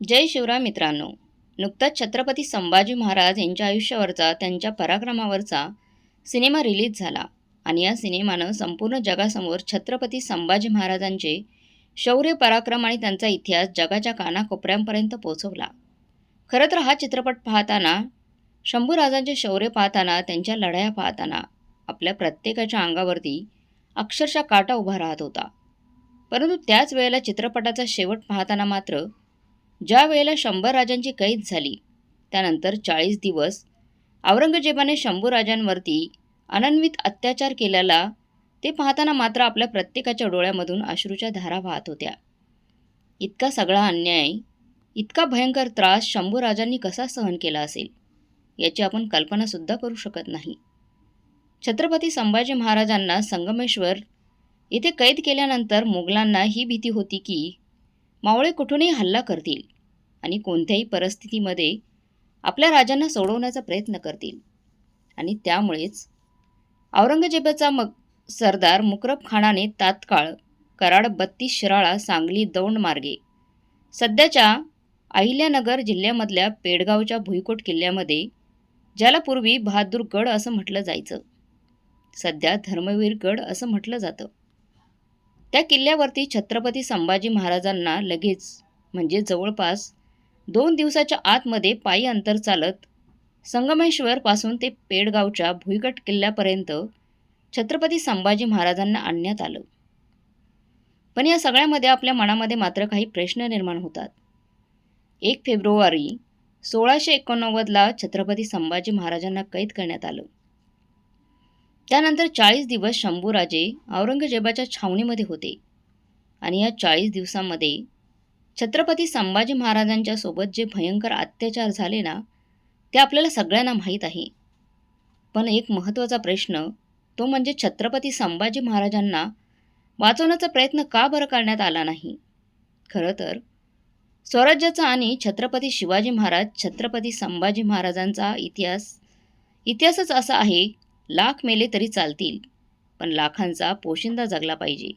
जय शिवराय मित्रांनो. नुकताच छत्रपती संभाजी महाराज यांच्या आयुष्यावरचा त्यांच्या पराक्रमावरचा सिनेमा रिलीज झाला. आणि या सिनेमानं संपूर्ण जगासमोर छत्रपती संभाजी महाराजांचे शौर्य पराक्रम आणि त्यांचा इतिहास जगाच्या कानाकोपऱ्यांपर्यंत पोहोचवला. खरं तर हा चित्रपट पाहताना शंभूराजांचे शौर्य पाहताना त्यांच्या लढाया पाहताना आपल्या प्रत्येकाच्या अंगावरती अक्षरशः काटा उभा राहत होता. परंतु त्याच वेळेला चित्रपटाचा शेवट पाहताना मात्र ज्या वेळेला शंभर राजांची कैद झाली त्यानंतर चाळीस दिवस औरंगजेबाने शंभू राजांवरती अनन्वित अत्याचार केलेला ते पाहताना मात्र आपल्या प्रत्येकाच्या डोळ्यामधून अश्रूच्या धारा वाहत होत्या. इतका सगळा अन्याय इतका भयंकर त्रास शंभू राजांनी कसा सहन केला असेल याची आपण कल्पनासुद्धा करू शकत नाही. छत्रपती संभाजी महाराजांना संगमेश्वर येथे कैद केल्यानंतर मुघलांना ही भीती होती की मावळे कुठूनही हल्ला करतील आणि कोणत्याही परिस्थितीमध्ये आपल्या राजांना सोडवण्याचा प्रयत्न करतील. आणि त्यामुळेच औरंगजेबाचा मग सरदार मुकरब खानाने तात्काळ कराड बत्तीस शिराळा सांगली दौंड मार्गे सध्याच्या अहिल्यानगर जिल्ह्यामधल्या पेडगावच्या भुईकोट किल्ल्यामध्ये ज्याला पूर्वी बहादूरगड असं म्हटलं जायचं. सध्या धर्मवीरगड असं म्हटलं जातं. त्या किल्ल्यावरती छत्रपती संभाजी महाराजांना लगेच म्हणजे जवळपास दोन दिवसाच्या आतमध्ये पायी अंतर चालत संगमेश्वरपासून ते पेडगावच्या भुईगट किल्ल्यापर्यंत छत्रपती संभाजी महाराजांना आणण्यात आलं. पण या सगळ्यामध्ये आपल्या मनामध्ये मात्र काही प्रश्न निर्माण होतात. एक फेब्रुवारी सोळाशे एकोणनव्वदला छत्रपती संभाजी महाराजांना कैद करण्यात आलं. त्यानंतर चाळीस दिवस शंभूराजे औरंगजेबाच्या छावणीमध्ये होते. आणि या चाळीस दिवसांमध्ये छत्रपती संभाजी महाराजांच्या सोबत जे भयंकर अत्याचार झाले ना ते आपल्याला सगळ्यांना माहीत आहे. पण एक महत्त्वाचा प्रश्न तो म्हणजे छत्रपती संभाजी महाराजांना वाचवण्याचा प्रयत्न का बरं करण्यात आला नाही? खरं तर स्वराज्याचा आणि छत्रपती शिवाजी महाराज छत्रपती संभाजी महाराजांचा इतिहास इतिहासच असा आहे लाख मेले तरी चालतील पण लाखांचा पोशिंदा जगला पाहिजे.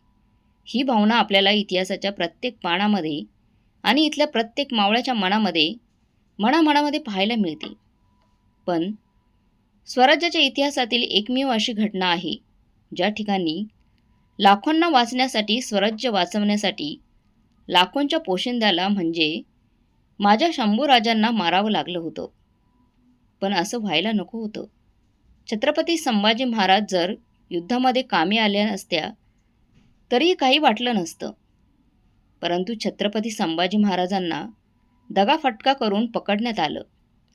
ही भावना आपल्याला इतिहासाच्या प्रत्येक पानामध्ये आणि इथल्या प्रत्येक मावळ्याच्या मनामध्ये मनामनामध्ये पाहायला मिळते. पण स्वराज्याच्या इतिहासातील एकमेव अशी घटना आहे ज्या ठिकाणी लाखोंना वाचण्यासाठी स्वराज्य वाचवण्यासाठी लाखोंच्या पोशिंद्याला म्हणजे माझ्या शंभू राजांना मारावं लागलं होतं. पण असं व्हायला नको होतं. छत्रपती संभाजी महाराज जर युद्धामध्ये कामी आल्या नसत्या तरीही काही वाटलं नसतं. परंतु छत्रपती संभाजी महाराजांना दगाफटका करून पकडण्यात आलं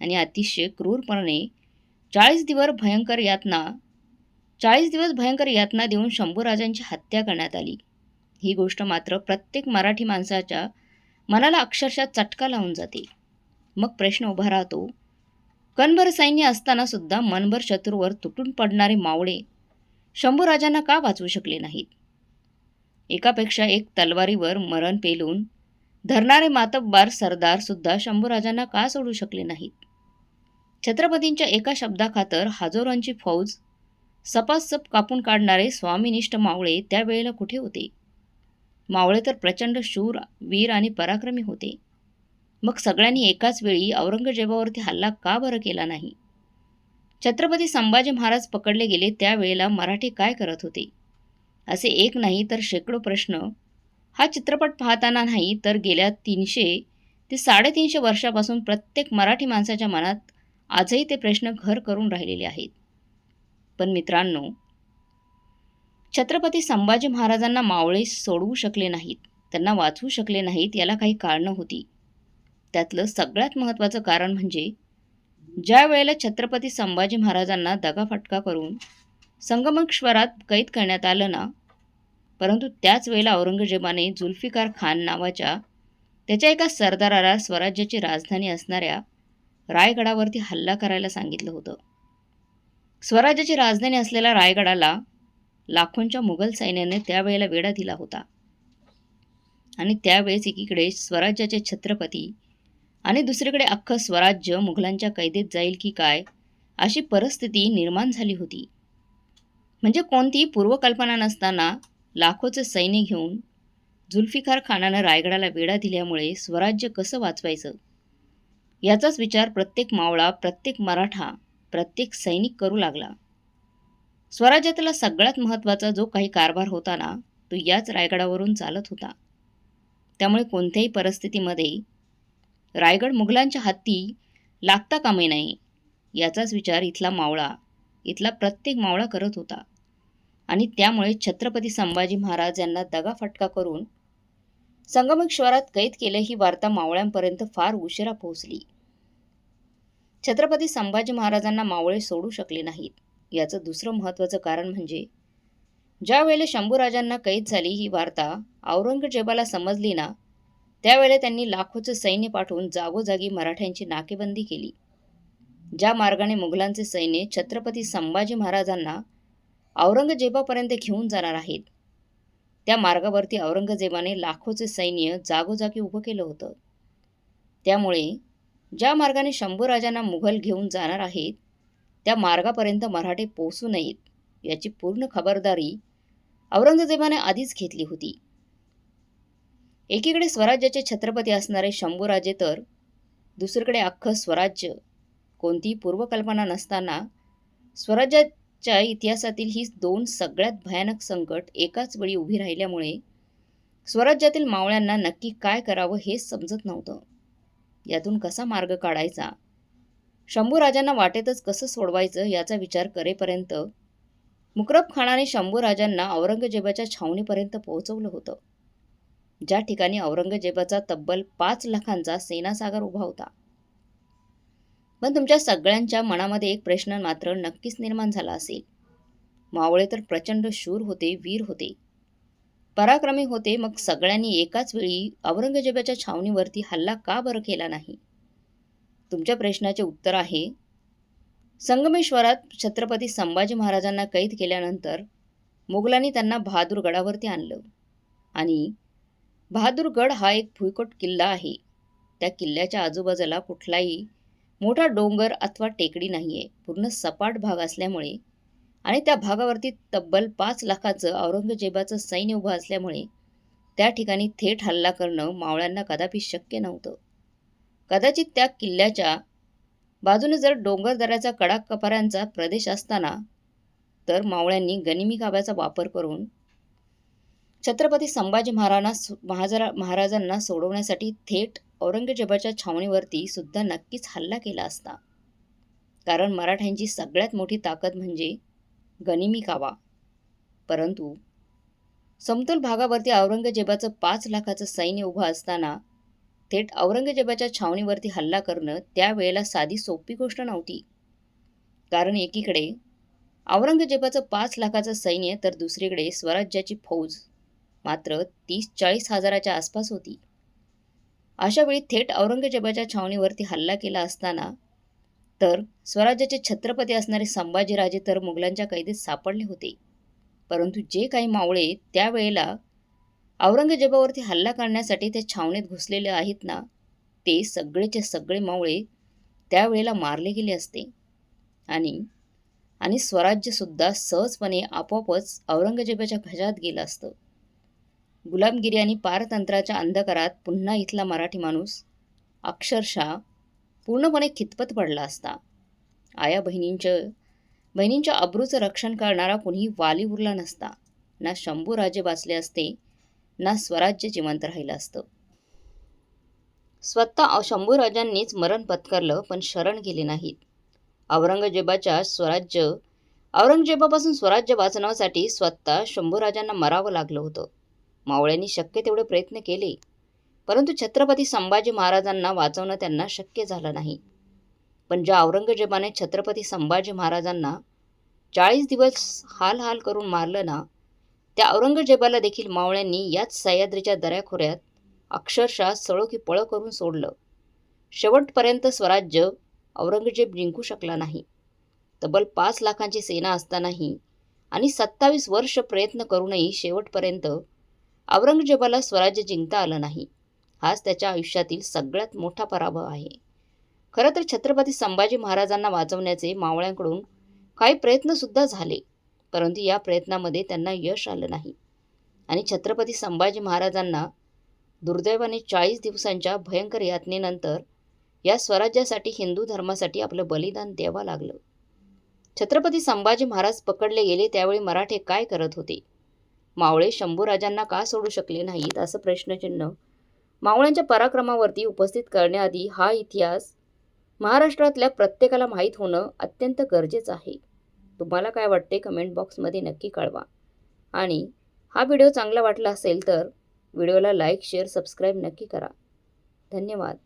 आणि अतिशय क्रूरपणे चाळीस दिवस भयंकर यातना चाळीस दिवस भयंकर यातना देऊन शंभूराजांची हत्या करण्यात आली. ही गोष्ट मात्र प्रत्येक मराठी माणसाच्या मनाला अक्षरशः चटका लावून जाते. मग प्रश्न उभा राहतो कणभर सैन्य असताना सुद्धा मनभर शत्रूवर तुटून पडणारे मावळे शंभूराजांना का वाचवू शकले नाहीत? एकापेक्षा एक तलवारीवर मरण पेलून धरणारे मातब्बार सरदार सुद्धा शंभूराजांना का सोडू शकले नाहीत? छत्रपतींच्या एका शब्दाखातर हजारोंची फौज सपासप कापून काढणारे स्वामीनिष्ठ मावळे त्यावेळेला कुठे होते? मावळे तर प्रचंड शूर वीर आणि पराक्रमी होते. मग सगळ्यांनी एकाच वेळी औरंगजेबावरती हल्ला का बरं केला नाही? छत्रपती संभाजी महाराज पकडले गेले त्यावेळेला मराठी काय करत होते? असे एक नाही तर शेकडो प्रश्न. हा चित्रपट पाहताना नाही तर गेल्या तीनशे ते साडेतीनशे वर्षापासून प्रत्येक मराठी माणसाच्या मनात आजही ते प्रश्न घर करून राहिलेले आहेत. पण मित्रांनो छत्रपती संभाजी महाराजांना मावळे सोडवू शकले नाहीत त्यांना वाचवू शकले नाहीत याला काही कारणं होती. त्यातलं सगळ्यात महत्त्वाचं कारण म्हणजे ज्या वेळेला छत्रपती संभाजी महाराजांना दगाफटका करून संगमेश्वरात कैद करण्यात आलं ना परंतु त्याच वेळेला औरंगजेबाने जुल्फिकार खान नावाच्या त्याच्या एका सरदाराला स्वराज्याची राजधानी असणाऱ्या रायगडावरती हल्ला करायला सांगितलं होतं. स्वराज्याची राजधानी असलेल्या रायगडाला लाखोंच्या मुघल सैन्याने त्यावेळेला वेढा दिला होता. आणि त्यावेळेस एकीकडे स्वराज्याचे छत्रपती आणि दुसरीकडे अख्खं स्वराज्य मुघलांच्या कैदेत जाईल की काय अशी परिस्थिती निर्माण झाली होती. म्हणजे कोणतीही पूर्वकल्पना नसताना लाखोचं सैन्य घेऊन जुल्फिकार खानानं रायगडाला वेढा दिल्यामुळे स्वराज्य कसं वाचवायचं? याचाच विचार प्रत्येक मावळा प्रत्येक मराठा प्रत्येक सैनिक करू लागला. स्वराज्यातला सगळ्यात महत्त्वाचा जो काही कारभार होता ना तो याच रायगडावरून चालत होता. त्यामुळे कोणत्याही परिस्थितीमध्ये रायगड मुघलांच्या हाती लागता कामे नाही. याचाच विचार इथला मावळा इथला प्रत्येक मावळा करत होता. आणि त्यामुळे छत्रपती संभाजी महाराज यांना दगाफटका करून संगमेश्वरात कैद केले ही वार्ता मावळ्यांपर्यंत फार उशिरा पोहोचली. छत्रपती संभाजी महाराजांना मावळे सोडू शकले नाहीत. याचं दुसरं महत्त्वाचं कारण म्हणजे ज्या वेळेला शंभूराजांना कैद झाली ही वार्ता औरंगजेबाला समजली ना त्यावेळेला त्यांनी लाखोचं सैन्य पाठवून जागोजागी मराठ्यांची नाकेबंदी केली. ज्या मार्गाने मुघलांचे सैन्य छत्रपती संभाजी महाराजांना औरंगजेबापर्यंत घेऊन जाणार आहेत त्या मार्गावरती औरंगजेबाने लाखोचे सैन्य जागोजागी उभं केलं होतं. त्यामुळे ज्या मार्गाने शंभूराजांना मुघल घेऊन जाणार आहेत त्या मार्गापर्यंत मराठे पोहोचू नयेत याची पूर्ण खबरदारी औरंगजेबाने आधीच घेतली होती. एकीकडे स्वराज्याचे छत्रपती असणारे शंभूराजे तर दुसरीकडे अख्खं स्वराज्य कोणतीही पूर्वकल्पना नसताना स्वराज्याच्या इतिहासातील ही दोन सगळ्यात भयानक संकट एकाच वेळी उभी राहिल्यामुळे स्वराज्यातील मावळ्यांना नक्की काय करावं हेच समजत नव्हतं. यातून कसा मार्ग काढायचा? शंभूराजांना वाटेतच कसं सोडवायचं याचा विचार करेपर्यंत मुकरब खानाने शंभूराजांना औरंगजेबाच्या छावणीपर्यंत पोहोचवलं होतं. ज्या ठिकाणी औरंगजेबाचा तब्बल पाच लाखांचा सेनासागर उभा होता. पण तुमच्या सगळ्यांच्या मनामध्ये एक प्रश्न मात्र नक्कीच निर्माण झाला असेल. मावळे तर प्रचंड शूर होते वीर होते. पराक्रमी होते मग सगळ्यांनी एकाच वेळी औरंगजेबाच्या छावणीवरती हल्ला का बरं केला नाही? तुमच्या प्रश्नाचे उत्तर आहे संगमेश्वरात छत्रपती संभाजी महाराजांना कैद केल्यानंतर मुघलांनी त्यांना बहादूरगडावरती आणलं आणि बहादूरगड हा एक भुईकोट किल्ला आहे. त्या किल्ल्याच्या आजूबाजूला कुठलाही मोठा डोंगर अथवा टेकडी नाही आहे पूर्ण सपाट भाग असल्यामुळे आणि त्या भागावरती तब्बल पाच लाखाचं औरंगजेबाचं सैन्य उभं असल्यामुळे त्या ठिकाणी थेट हल्ला करणं मावळ्यांना कदापि शक्य नव्हतं. कदाचित त्या किल्ल्याच्या बाजूने जर डोंगरदऱ्याचा कडा कपाऱ्यांचा प्रदेश असताना तर मावळ्यांनी गनिमी काव्याचा वापर करून छत्रपती संभाजी महाराजांना महाजरा महाराजांना सोडवण्यासाठी थेट औरंगजेबाच्या छावणीवरती सुद्धा नक्कीच हल्ला केला असता. कारण मराठ्यांची सगळ्यात मोठी ताकद म्हणजे गनिमी कावा. परंतु समतोल भागावरती औरंगजेबाचं पाच लाखाचं सैन्य उभं असताना थेट औरंगजेबाच्या छावणीवरती हल्ला करणं त्यावेळेला साधी सोपी गोष्ट नव्हती. कारण एकीकडे औरंगजेबाचं पाच लाखाचं सैन्य तर दुसरीकडे स्वराज्याची फौज मात्र तीस चाळीस हजाराच्या आसपास होती. अशावेळी थेट औरंगजेबाच्या छावणीवरती हल्ला केला असताना तर स्वराज्याचे छत्रपती असणारे संभाजीराजे तर मुघलांच्या कैदेत सापडले होते. परंतु जे काही मावळे त्यावेळेला औरंगजेबावरती हल्ला करण्यासाठी त्या छावणीत घुसलेले आहेत ना ते सगळेचे सगळे मावळे त्यावेळेला मारले गेले असते. आणि आणि स्वराज्यसुद्धा सहजपणे आपोआपच औरंगजेबाच्या घशात गेलं असतं. गुलामगिरी आणि पारतंत्राच्या अंधकारात पुन्हा इथला मराठी माणूस अक्षरशः पूर्णपणे खितपत पडला असता. आया बहिणींचं बहिणींच्या अब्रूचं रक्षण करणारा कुणी वाली उरला नसता. ना शंभू राजे वाचले असते ना स्वराज्य जिवंत राहिलं असतं. स्वतः शंभूराजांनीच मरण पत्करलं पण शरण गेले नाहीत. औरंगजेबाच्या स्वराज्य औरंगजेबापासून स्वराज्य वाचवण्यासाठी स्वतः शंभूराजांना मरावं लागलं होतं. मावळ्यांनी शक्य तेवढे प्रयत्न केले. परंतु छत्रपती संभाजी महाराजांना वाचवणं त्यांना शक्य झालं नाही. पण ज्या औरंगजेबाने छत्रपती संभाजी महाराजांना चाळीस दिवस हाल हाल करून मारलं ना त्या औरंगजेबाला देखील मावळ्यांनी याच सह्याद्रीच्या दऱ्याखोऱ्यात अक्षरशः सळो की पळं करून सोडलं. शेवटपर्यंत स्वराज्य औरंगजेब जिंकू शकला नाही. तब्बल पाच लाखांची सेना असतानाही आणि सत्तावीस वर्ष प्रयत्न करूनही शेवटपर्यंत औरंगजेबाला स्वराज्य जिंकता आलं नाही. हाच त्याच्या आयुष्यातील सगळ्यात मोठा पराभव आहे. खरं तर छत्रपती संभाजी महाराजांना वाचवण्याचे मावळ्यांकडून काही प्रयत्नसुद्धा झाले परंतु या प्रयत्नामध्ये त्यांना यश आलं नाही. आणि छत्रपती संभाजी महाराजांना दुर्दैवाने चाळीस दिवसांच्या भयंकर यातनेनंतर या स्वराज्यासाठी हिंदू धर्मासाठी आपलं बलिदान द्यावं लागलं. छत्रपती संभाजी महाराज पकडले गेले त्यावेळी मराठे काय करत होते? मावळे शंभूराजांना का सोडू शकले नाहीत? असं प्रश्नचिन्ह. मावळ्यांच्या पराक्रमावरती उपस्थित करण्याआधी हा इतिहास महाराष्ट्रातल्या प्रत्येकाला माहीत होणं अत्यंत गरजेचं आहे. तुम्हाला काय वाटते कमेंट बॉक्समध्ये नक्की कळवा. आणि हा व्हिडिओ चांगला वाटला असेल तर व्हिडिओला लाईक शेअर सबस्क्राईब नक्की करा. धन्यवाद.